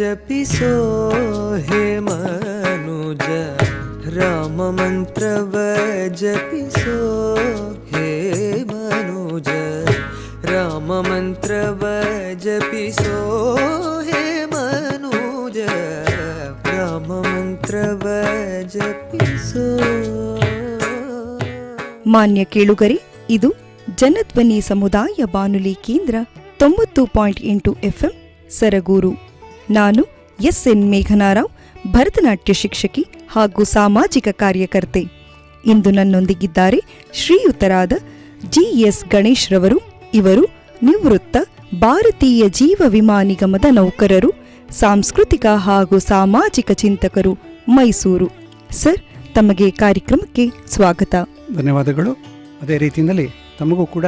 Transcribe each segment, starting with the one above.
ಜಪಿಸೋ ಹೇ ಮನುಜ, ರಾಮ ಮಂತ್ರವ ಜಪಿಸೋ ಹೇ ಮನುಜ, ರಾಮ ಮಂತ್ರವ ಜಪಿಸೋ ಹೇ ಮನುಜ, ರಾಮ ಮಂತ್ರವ ಜಪಿಸೋ. ಮಾನ್ಯ ಕೇಳುಗರೆ, ಇದು ಜನಧ್ವನಿ ಸಮುದಾಯ ಬಾನುಲಿ ಕೇಂದ್ರ ತೊಂಬತ್ತು ಪಾಯಿಂಟ್ ಎಂಟು ಎಫ್ಎಂ, ಸರಗೂರು. ನಾನು ಎಸ್ ಎನ್ ಮೇಘನಾರಾವ್, ಭರತನಾಟ್ಯ ಶಿಕ್ಷಕಿ ಹಾಗೂ ಸಾಮಾಜಿಕ ಕಾರ್ಯಕರ್ತೆ. ಇಂದು ನನ್ನೊಂದಿಗಿದ್ದಾರೆ ಶ್ರೀಯುತರಾದ ಜಿಎಸ್ ಗಣೇಶ್ ರವರು. ಇವರು ನಿವೃತ್ತ ಭಾರತೀಯ ಜೀವ ವಿಮಾ ನಿಗಮದ ನೌಕರರು, ಸಾಂಸ್ಕೃತಿಕ ಹಾಗೂ ಸಾಮಾಜಿಕ ಚಿಂತಕರು, ಮೈಸೂರು. ಸರ್, ತಮಗೆ ಕಾರ್ಯಕ್ರಮಕ್ಕೆ ಸ್ವಾಗತ. ಧನ್ಯವಾದಗಳು. ಅದೇ ರೀತಿಯಲ್ಲಿ ತಮಗೂ ಕೂಡ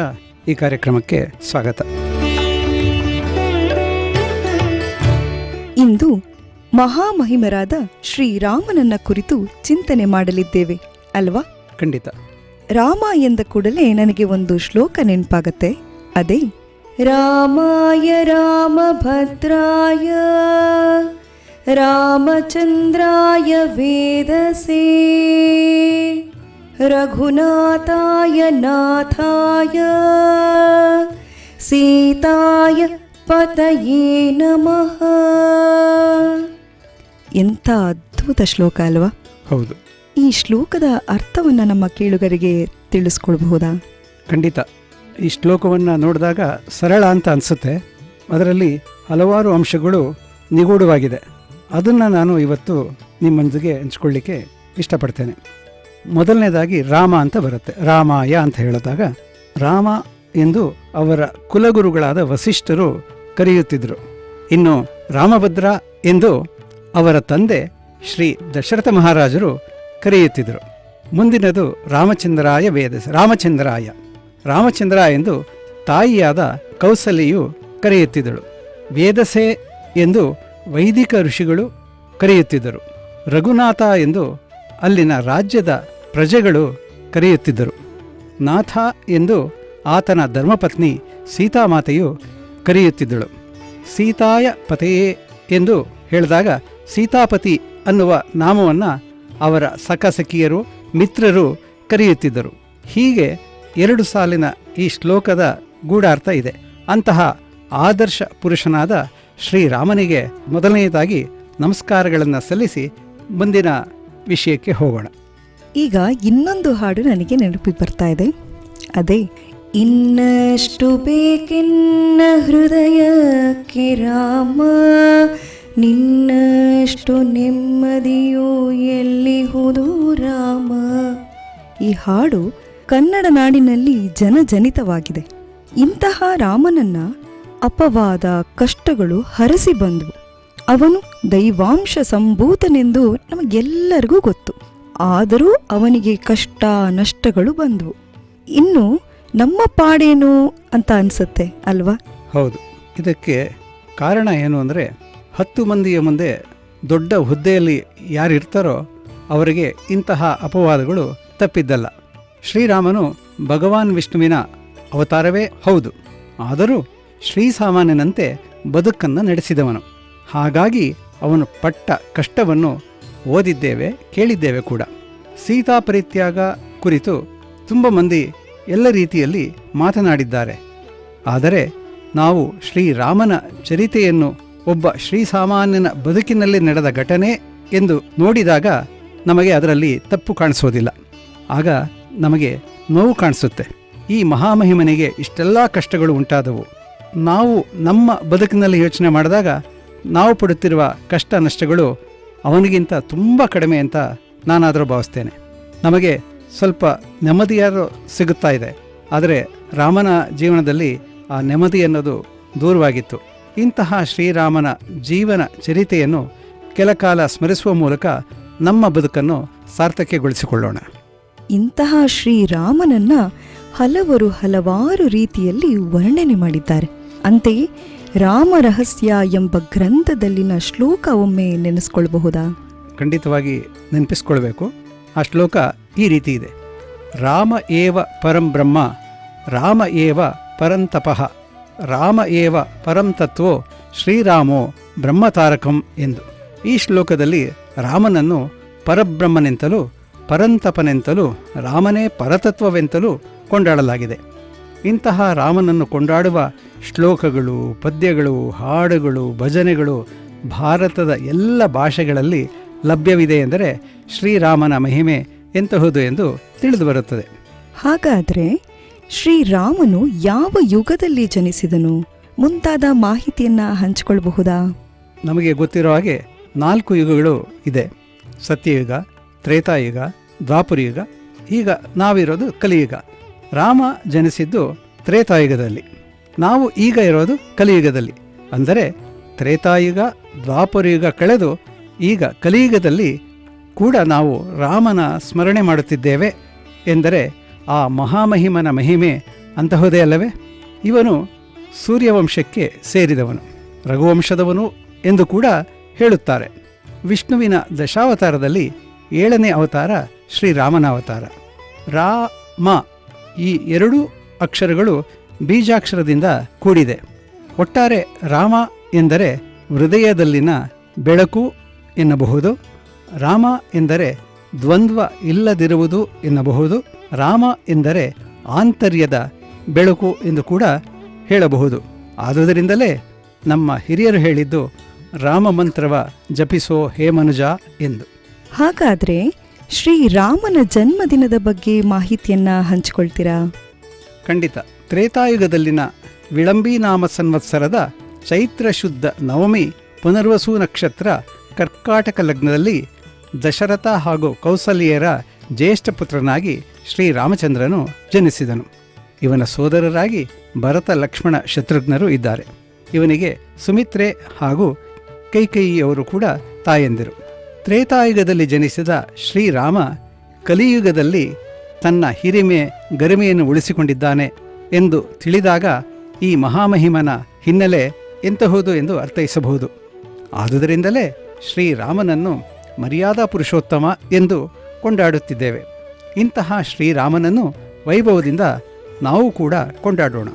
ಈ ಕಾರ್ಯಕ್ರಮಕ್ಕೆ ಸ್ವಾಗತ. ಇಂದು ಮಹಾಮಹಿಮರಾದ ಶ್ರೀರಾಮನನ್ನ ಕುರಿತು ಚಿಂತನೆ ಮಾಡಲಿದ್ದೇವೆ ಅಲ್ವಾ? ಖಂಡಿತ. ರಾಮ ಎಂದ ಕೂಡಲೇ ನನಗೆ ಒಂದು ಶ್ಲೋಕ ನೆನಪಾಗತ್ತೆ. ಅದೇ ರಾಮಾಯ ರಾಮಭದ್ರಾಯ ರಾಮಚಂದ್ರಾಯ ವೇದಸೇ ರಘುನಾಥಾಯ ನಾಥಾಯ ಸೀತಾಯ ಪತಯೇ ನಮಃ. ಎಂಥ ಅದ್ಭುತ ಶ್ಲೋಕ ಅಲ್ವಾ? ಹೌದು. ಈ ಶ್ಲೋಕದ ಅರ್ಥವನ್ನು ನಮ್ಮ ಕೇಳುಗರಿಗೆ ತಿಳಿಸ್ಕೊಳ್ಬಹುದಾ ಖಂಡಿತ. ಈ ಶ್ಲೋಕವನ್ನು ನೋಡಿದಾಗ ಸರಳ ಅಂತ ಅನಿಸುತ್ತೆ. ಅದರಲ್ಲಿ ಹಲವಾರು ಅಂಶಗಳು ನಿಗೂಢವಾಗಿದೆ. ಅದನ್ನು ನಾನು ಇವತ್ತು ನಿಮ್ಮೊಂದಿಗೆ ಹಂಚ್ಕೊಳ್ಳಿಕ್ಕೆ ಇಷ್ಟಪಡ್ತೇನೆ. ಮೊದಲನೇದಾಗಿ ರಾಮ ಅಂತ ಬರುತ್ತೆ. ರಾಮಾಯ ಅಂತ ಹೇಳಿದಾಗ ರಾಮ ಎಂದು ಅವರ ಕುಲಗುರುಗಳಾದ ವಸಿಷ್ಠರು ಕರೆಯುತ್ತಿದ್ದರು. ಇನ್ನು ರಾಮಭದ್ರ ಎಂದು ಅವರ ತಂದೆ ಶ್ರೀ ದಶರಥ ಮಹಾರಾಜರು ಕರೆಯುತ್ತಿದ್ದರು. ಮುಂದಿನದು ರಾಮಚಂದ್ರಾಯ ವೇದ ರಾಮಚಂದ್ರಾಯ. ರಾಮಚಂದ್ರ ಎಂದು ತಾಯಿಯಾದ ಕೌಸಲ್ಯು ಕರೆಯುತ್ತಿದ್ದಳು. ವೇದಸೆ ಎಂದು ವೈದಿಕ ಋಷಿಗಳು ಕರೆಯುತ್ತಿದ್ದರು. ರಘುನಾಥ ಎಂದು ಅಲ್ಲಿನ ರಾಜ್ಯದ ಪ್ರಜೆಗಳು ಕರೆಯುತ್ತಿದ್ದರು. ನಾಥ ಎಂದು ಆತನ ಧರ್ಮಪತ್ನಿ ಸೀತಾಮಾತೆಯು ಕರೆಯುತ್ತಿದ್ದಳು. ಸೀತಾಯ ಪತೆಯೇ ಎಂದು ಹೇಳಿದಾಗ ಸೀತಾಪತಿ ಅನ್ನುವ ನಾಮವನ್ನು ಅವರ ಸಖಸಖಿಯರು ಮಿತ್ರರು ಕರೆಯುತ್ತಿದ್ದರು. ಹೀಗೆ ಎರಡು ಸಾಲಿನ ಈ ಶ್ಲೋಕದ ಗೂಢಾರ್ಥ ಇದೆ. ಅಂತಹ ಆದರ್ಶ ಪುರುಷನಾದ ಶ್ರೀರಾಮನಿಗೆ ಮೊದಲನೆಯದಾಗಿ ನಮಸ್ಕಾರಗಳನ್ನು ಸಲ್ಲಿಸಿ ಮುಂದಿನ ವಿಷಯಕ್ಕೆ ಹೋಗೋಣ. ಈಗ ಇನ್ನೊಂದು ಹಾಡು ನನಗೆ ನೆನಪಿಗೆ ಬರ್ತಾ ಇದೆ. ಅದೇ ಇನ್ನಷ್ಟು ಬೇಕಿನ್ನ ಹೃದಯಕ್ಕೆ ರಾಮ, ನಿನ್ನಷ್ಟು ನೆಮ್ಮದಿಯು ಎಲ್ಲಿಹುದು ರಾಮ. ಈ ಹಾಡು ಕನ್ನಡ ನಾಡಿನಲ್ಲಿ ಜನಜನಿತವಾಗಿದೆ. ಇಂತಹ ರಾಮನನ್ನ ಅಪವಾದ ಕಷ್ಟಗಳು ಹರಸಿ ಬಂದವು. ಅವನು ದೈವಾಂಶ ಸಂಭೂತನೆಂದು ನಮಗೆಲ್ಲರಿಗೂ ಗೊತ್ತು. ಆದರೂ ಅವನಿಗೆ ಕಷ್ಟ ನಷ್ಟಗಳು ಬಂದವು. ಇನ್ನು ನಮ್ಮ ಪಾಡೇನು ಅಂತ ಅನ್ಸುತ್ತೆ ಅಲ್ವಾ? ಹೌದು. ಇದಕ್ಕೆ ಕಾರಣ ಏನು ಅಂದರೆ ಹತ್ತು ಮಂದಿಯ ಮುಂದೆ ದೊಡ್ಡ ಹುದ್ದೆಯಲ್ಲಿ ಯಾರಿರ್ತಾರೋ ಅವರಿಗೆ ಇಂತಹ ಅಪವಾದಗಳು ತಪ್ಪಿದ್ದಲ್ಲ. ಶ್ರೀರಾಮನು ಭಗವಾನ್ ವಿಷ್ಣುವಿನ ಅವತಾರವೇ ಹೌದು. ಆದರೂ ಶ್ರೀಸಾಮಾನ್ಯನಂತೆ ಬದುಕನ್ನು ನಡೆಸಿದವನು. ಹಾಗಾಗಿ ಅವನು ಪಟ್ಟ ಕಷ್ಟವನ್ನು ಓದಿದ್ದೇವೆ, ಕೇಳಿದ್ದೇವೆ ಕೂಡ. ಸೀತಾ ಪರಿತ್ಯಾಗ ಕುರಿತು ತುಂಬ ಮಂದಿ ಎಲ್ಲ ರೀತಿಯಲ್ಲಿ ಮಾತನಾಡಿದ್ದಾರೆ. ಆದರೆ ನಾವು ಶ್ರೀರಾಮನ ಚರಿತೆಯನ್ನು ಒಬ್ಬ ಶ್ರೀಸಾಮಾನ್ಯನ ಬದುಕಿನಲ್ಲಿ ನಡೆದ ಘಟನೆ ಎಂದು ನೋಡಿದಾಗ ನಮಗೆ ಅದರಲ್ಲಿ ತಪ್ಪು ಕಾಣಿಸೋದಿಲ್ಲ. ಆಗ ನಮಗೆ ನೋವು ಕಾಣಿಸುತ್ತೆ. ಈ ಮಹಾಮಹಿಮನಿಗೆ ಇಷ್ಟೆಲ್ಲ ಕಷ್ಟಗಳು ಉಂಟಾದವು. ನಾವು ನಮ್ಮ ಬದುಕಿನಲ್ಲಿ ಯೋಚನೆ ಮಾಡಿದಾಗ ನಾವು ಪಡುತ್ತಿರುವ ಕಷ್ಟ ನಷ್ಟಗಳು ಅವನಿಗಿಂತ ತುಂಬ ಕಡಿಮೆ ಅಂತ ನಾನಾದರೂ ಭಾವಿಸ್ತೇನೆ. ನಮಗೆ ಸ್ವಲ್ಪ ನೆಮ್ಮದಿಯಾದರೂ ಸಿಗುತ್ತಾ ಇದೆ. ಆದರೆ ರಾಮನ ಜೀವನದಲ್ಲಿ ಆ ನೆಮ್ಮದಿ ಅನ್ನೋದು ದೂರವಾಗಿತ್ತು. ಇಂತಹ ಶ್ರೀರಾಮನ ಜೀವನ ಚರಿತೆಯನ್ನು ಕೆಲಕಾಲ ಸ್ಮರಿಸುವ ಮೂಲಕ ನಮ್ಮ ಬದುಕನ್ನು ಸಾರ್ಥಕ್ಯಗೊಳಿಸಿಕೊಳ್ಳೋಣ ಇಂತಹ ಶ್ರೀರಾಮನನ್ನ ಹಲವರು ಹಲವಾರು ರೀತಿಯಲ್ಲಿ ವರ್ಣನೆ ಮಾಡಿದ್ದಾರೆ. ಅಂತೆಯೇ ರಾಮ ರಹಸ್ಯ ಎಂಬ ಗ್ರಂಥದಲ್ಲಿನ ಶ್ಲೋಕ ಒಮ್ಮೆ ನೆನೆಸ್ಕೊಳ್ಬಹುದಾ? ಖಂಡಿತವಾಗಿ ನೆನಪಿಸ್ಕೊಳ್ಬೇಕು. ಆ ಶ್ಲೋಕ ಈ ರೀತಿ ಇದೆ. ರಾಮ ಏವ ಪರಂ ಬ್ರಹ್ಮ, ರಾಮ ಏವ ಪರಂತಪಃ ರಾಮ ಏವ ಪರಂ ತತ್ವೋ, ಶ್ರೀರಾಮೋ ಬ್ರಹ್ಮತಾರಕಂ ಎಂದು. ಈ ಶ್ಲೋಕದಲ್ಲಿ ರಾಮನನ್ನು ಪರಬ್ರಹ್ಮನೆಂತಲೂ ಪರಂತಪನೆಂತಲೂ ರಾಮನೇ ಪರತತ್ವವೆಂತಲೂ ಕೊಂಡಾಡಲಾಗಿದೆ. ಇಂತಹ ರಾಮನನ್ನು ಕೊಂಡಾಡುವ ಶ್ಲೋಕಗಳು, ಪದ್ಯಗಳು, ಹಾಡುಗಳು, ಭಜನೆಗಳು ಭಾರತದ ಎಲ್ಲ ಭಾಷೆಗಳಲ್ಲಿ ಲಭ್ಯವಿದೆ ಎಂದರೆ ಶ್ರೀರಾಮನ ಮಹಿಮೆ ಎಂತಹುದು ಎಂದು ತಿಳಿದು ಬರುತ್ತದೆ. ಹಾಗಾದರೆ ಶ್ರೀರಾಮನು ಯಾವ ಯುಗದಲ್ಲಿ ಜನಿಸಿದನು? ಮುಂತಾದ ಮಾಹಿತಿಯನ್ನ ಹಂಚಿಕೊಳ್ಳಬಹುದಾ ನಮಗೆ ಗೊತ್ತಿರೋ ಹಾಗೆ ನಾಲ್ಕು ಯುಗಗಳು ಇದೆ. ಸತ್ಯಯುಗ ತ್ರೇತಾಯುಗ ದ್ವಾಪರಯುಗ ಈಗ ನಾವಿರೋದು ಕಲಿಯುಗ. ರಾಮ ಜನಿಸಿದ್ದು ತ್ರೇತಾಯುಗದಲ್ಲಿ. ನಾವು ಈಗ ಇರೋದು ಕಲಿಯುಗದಲ್ಲಿ. ಅಂದರೆ ತ್ರೇತಾಯುಗ ದ್ವಾಪರಯುಗ ಕಳೆದು ಈಗ ಕಲಿಯುಗದಲ್ಲಿ ಕೂಡ ನಾವು ರಾಮನ ಸ್ಮರಣೆ ಮಾಡುತ್ತಿದ್ದೇವೆ ಎಂದರೆ ಆ ಮಹಾಮಹಿಮನ ಮಹಿಮೆ ಅಂತಹುದೇ ಅಲ್ಲವೇ? ಇವನು ಸೂರ್ಯವಂಶಕ್ಕೆ ಸೇರಿದವನು, ರಘುವಂಶದವನು ಎಂದು ಕೂಡ ಹೇಳುತ್ತಾರೆ. ವಿಷ್ಣುವಿನ ದಶಾವತಾರದಲ್ಲಿ ಏಳನೇ ಅವತಾರ ಶ್ರೀರಾಮನ ಅವತಾರ. ರಾ, ಮ ಈ ಎರಡೂ ಅಕ್ಷರಗಳು ಬೀಜಾಕ್ಷರದಿಂದ ಕೂಡಿದೆ. ಒಟ್ಟಾರೆ ರಾಮ ಎಂದರೆ ಹೃದಯದಲ್ಲಿನ ಬೆಳಕು ಎನ್ನಬಹುದು ರಾಮ ಎಂದರೆ ದ್ವಂದ್ವ ಇಲ್ಲದಿರುವುದು ಎನ್ನಬಹುದು. ರಾಮ ಎಂದರೆ ಆಂತರ್ಯದ ಬೆಳಕು ಎಂದು ಕೂಡ ಹೇಳಬಹುದು. ಆದುದರಿಂದಲೇ ನಮ್ಮ ಹಿರಿಯರು ಹೇಳಿದ್ದು ರಾಮ ಮಂತ್ರವ ಜಪಿಸೋ ಹೇಮನುಜ ಎಂದು. ಹಾಗಾದ್ರೆ ಶ್ರೀರಾಮನ ಜನ್ಮದಿನದ ಬಗ್ಗೆ ಮಾಹಿತಿಯನ್ನ ಹಂಚಿಕೊಳ್ತೀರಾ? ಖಂಡಿತ. ತ್ರೇತಾಯುಗದಲ್ಲಿನ ವಿಳಂಬಿನಾಮ ಸಂವತ್ಸರದ ಚೈತ್ರ ಶುದ್ಧ ನವಮಿ ಪುನರ್ವಸು ನಕ್ಷತ್ರ ಕರ್ಕಾಟಕ ಲಗ್ನದಲ್ಲಿ ದಶರಥ ಹಾಗೂ ಕೌಸಲ್ಯರ ಜ್ಯೇಷ್ಠ ಪುತ್ರನಾಗಿ ಶ್ರೀರಾಮಚಂದ್ರನು ಜನಿಸಿದನು. ಇವನ ಸೋದರರಾಗಿ ಭರತ ಲಕ್ಷ್ಮಣ ಶತ್ರುಘ್ನರು ಇದ್ದಾರೆ. ಇವನಿಗೆ ಸುಮಿತ್ರೆ ಹಾಗೂ ಕೈಕೇಯಿಯವರು ಕೂಡ ತಾಯಂದಿರು. ತ್ರೇತಾಯುಗದಲ್ಲಿ ಜನಿಸಿದ ಶ್ರೀರಾಮ ಕಲಿಯುಗದಲ್ಲಿ ತನ್ನ ಹಿರಿಮೆ ಗರಿಮೆಯನ್ನು ಉಳಿಸಿಕೊಂಡಿದ್ದಾನೆ ಎಂದು ತಿಳಿದಾಗ ಈ ಮಹಾಮಹಿಮನ ಹಿನ್ನೆಲೆ ಎಂತಹುದು ಎಂದು ಅರ್ಥೈಸಬಹುದು. ಆದುದರಿಂದಲೇ ಶ್ರೀರಾಮನನ್ನು ಮರ್ಯಾದಾ ಪುರುಷೋತ್ತಮ ಎಂದು ಕೊಂಡಾಡುತ್ತಿದ್ದೇವೆ. ಇಂತಹ ಶ್ರೀರಾಮನನ್ನು ವೈಭವದಿಂದ ನಾವು ಕೂಡ ಕೊಂಡಾಡೋಣ.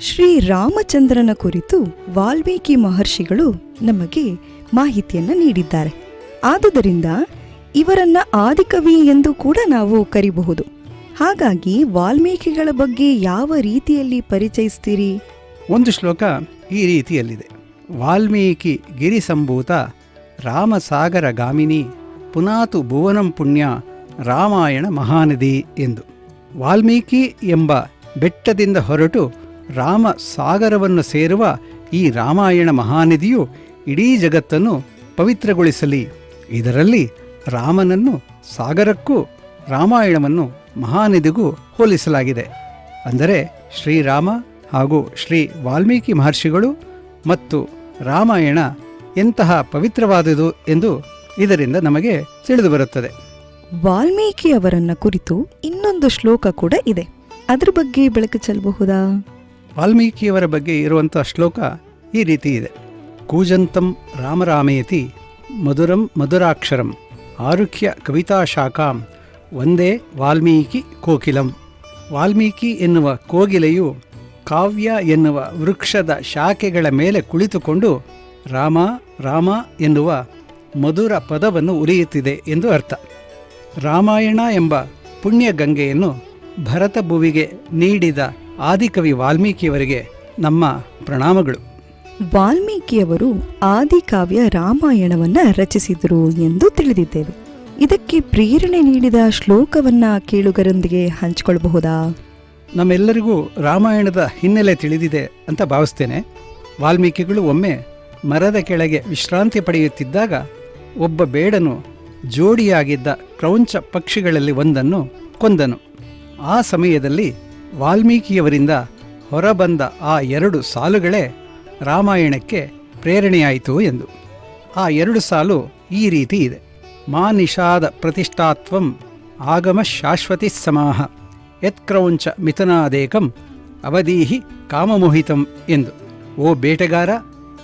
ಶ್ರೀರಾಮಚಂದ್ರನ ಕುರಿತು ವಾಲ್ಮೀಕಿ ಮಹರ್ಷಿಗಳು ನಮಗೆ ಮಾಹಿತಿಯನ್ನು ನೀಡಿದ್ದಾರೆ. ಆದುದರಿಂದ ಇವರನ್ನ ಆದಿಕವಿ ಎಂದು ಕೂಡ ನಾವು ಕರಿಬಹುದು. ಹಾಗಾಗಿ ವಾಲ್ಮೀಕಿಗಳ ಬಗ್ಗೆ ಯಾವ ರೀತಿಯಲ್ಲಿ ಪರಿಚಯಿಸ್ತೀರಿ? ಒಂದು ಶ್ಲೋಕ ಈ ರೀತಿಯಲ್ಲಿದೆ. ವಾಲ್ಮೀಕಿ ಗಿರಿಸಂಭೂತ ರಾಮಸಾಗರ ಗಾಮಿನಿ ಪುನಾತು ಭುವನಂ ಪುಣ್ಯ ರಾಮಾಯಣ ಮಹಾನದಿ ಎಂದು. ವಾಲ್ಮೀಕಿ ಎಂಬ ಬೆಟ್ಟದಿಂದ ಹೊರಟು ರಾಮ ಸಾಗರವನ್ನು ಸೇರುವ ಈ ರಾಮಾಯಣ ಮಹಾನದಿಯು ಇಡೀ ಜಗತ್ತನ್ನು ಪವಿತ್ರಗೊಳಿಸಲಿ. ಇದರಲ್ಲಿ ರಾಮನನ್ನು ಸಾಗರಕ್ಕೂ ರಾಮಾಯಣವನ್ನು ಮಹಾನದಿಗೂ ಹೋಲಿಸಲಾಗಿದೆ. ಅಂದರೆ ಶ್ರೀರಾಮ ಹಾಗೂ ಶ್ರೀ ವಾಲ್ಮೀಕಿ ಮಹರ್ಷಿಗಳು ಮತ್ತು ರಾಮಾಯಣ ಎಂತಹ ಪವಿತ್ರವಾದುದು ಎಂದು ಇದರಿಂದ ನಮಗೆ ತಿಳಿದುಬರುತ್ತದೆ ವಾಲ್ಮೀಕಿ ಅವರನ್ನ ಕುರಿತು ಇನ್ನೊಂದು ಶ್ಲೋಕ ಕೂಡ ಇದೆ. ಅದ್ರ ಬಗ್ಗೆ ಬೆಳಕು ಚೆಲ್ಲಬಹುದಾ? ವಾಲ್ಮೀಕಿಯವರ ಬಗ್ಗೆ ಇರುವಂತಹ ಶ್ಲೋಕ ಈ ರೀತಿ ಇದೆ. ಕೂಜಂತಂ ರಾಮರಾಮೇತಿ ಮಧುರಂ ಮಧುರಾಕ್ಷರಂ ಆರುಖ್ಯ ಕವಿತಾ ಶಾಖಾಂ ಒಂದೇ ವಾಲ್ಮೀಕಿ ಕೋಕಿಲಂ. ವಾಲ್ಮೀಕಿ ಎನ್ನುವ ಕೋಗಿಲೆಯು ಕಾವ್ಯ ಎನ್ನುವ ವೃಕ್ಷದ ಶಾಖೆಗಳ ಮೇಲೆ ಕುಳಿತುಕೊಂಡು ರಾಮ ರಾಮ ಎನ್ನುವ ಮಧುರ ಪದವನ್ನು ಉರಿಯುತ್ತಿದೆ ಎಂದು ಅರ್ಥ. ರಾಮಾಯಣ ಎಂಬ ಪುಣ್ಯ ಗಂಗೆಯನ್ನು ಭರತ ಭುವಿಗೆ ನೀಡಿದ ಆದಿಕವಿ ವಾಲ್ಮೀಕಿಯವರಿಗೆ ನಮ್ಮ ಪ್ರಣಾಮಗಳು. ವಾಲ್ಮೀಕಿಯವರು ಆದಿಕಾವ್ಯ ರಾಮಾಯಣವನ್ನು ರಚಿಸಿದರು ಎಂದು ತಿಳಿದಿದ್ದೇವೆ. ಇದಕ್ಕೆ ಪ್ರೇರಣೆ ನೀಡಿದ ಶ್ಲೋಕವನ್ನ ಕೇಳುಗರೊಂದಿಗೆ ಹಂಚಿಕೊಳ್ಳಬಹುದಾ? ನಮ್ಮೆಲ್ಲರಿಗೂ ರಾಮಾಯಣದ ಹಿನ್ನೆಲೆ ತಿಳಿದಿದೆ ಅಂತ ಭಾವಿಸ್ತೇನೆ. ವಾಲ್ಮೀಕಿಗಳು ಒಮ್ಮೆ ಮರದ ಕೆಳಗೆ ವಿಶ್ರಾಂತಿ ಪಡೆಯುತ್ತಿದ್ದಾಗ ಒಬ್ಬ ಬೇಡನು ಜೋಡಿಯಾಗಿದ್ದ ಕ್ರೌಂಚ ಪಕ್ಷಿಗಳಲ್ಲಿ ಒಂದನ್ನು ಕೊಂದನು. ಆ ಸಮಯದಲ್ಲಿ ವಾಲ್ಮೀಕಿಯವರಿಂದ ಹೊರಬಂದ ಆ ಎರಡು ಸಾಲುಗಳೇ ರಾಮಾಯಣಕ್ಕೆ ಪ್ರೇರಣೆಯಾಯಿತು ಎಂದು. ಆ ಎರಡು ಸಾಲು ಈ ರೀತಿ ಇದೆ. ಮಾ ನಿಷಾದ ಪ್ರತಿಷ್ಠಾತ್ವಂ ಆಗಮ ಶಾಶ್ವತಿ ಸಮಾಹ ಯತ್ಕ್ರೌಂಚ ಮಿಥುನಾದೇಕಂ ಅವಧೀಹಿ ಕಾಮಮೋಹಿತಂ ಎಂದು. ಓ ಬೇಟೆಗಾರ